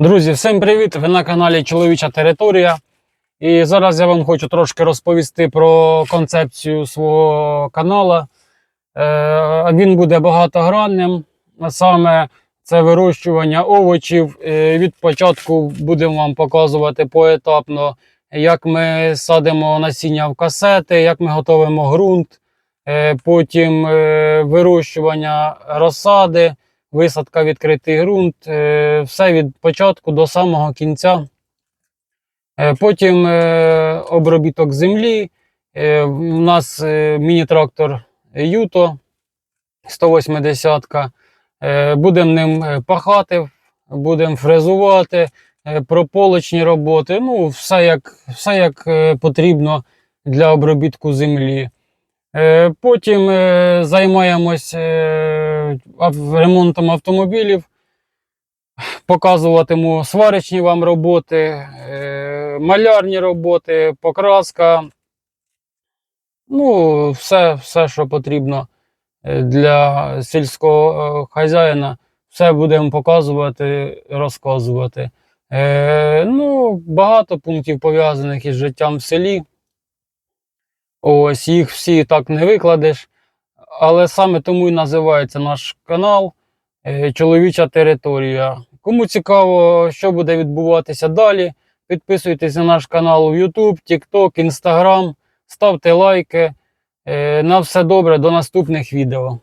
Друзі, всім привіт! Ви на каналі Чоловіча Територія. І зараз я вам хочу трошки розповісти про концепцію свого канала. Е, Він буде багатогранним. Саме це вирощування овочів. Е, Від початку будемо вам показувати поетапно, як ми садимо насіння в касети, як ми готуємо ґрунт, Е, потім вирощування розсади висадка відкритий ґрунт, е, все від початку до самого кінця. Е, Потім е, обробіток землі. У нас міні-трактор Юто 180. Е, Будемо ним пахати, будемо фрезувати, прополочні роботи. Ну, все як, все як потрібно для обробітку землі. Е, Потім е, займаємось е, ремонтом автомобілів, показуватиму сварочні вам роботи, малярні роботи, покраска. Ну, все, все, що потрібно для сільського хазяїна, все будемо показувати, розказувати. Ну, багато пунктів пов'язаних із життям в селі. Ось їх всі так не викладеш. Але саме тому і називається наш канал е, Чоловіча територія. Кому цікаво, що буде відбуватися далі, підписуйтесь на наш канал в YouTube, TikTok, Instagram, ставте лайки. Е, На все добре, до наступних відео.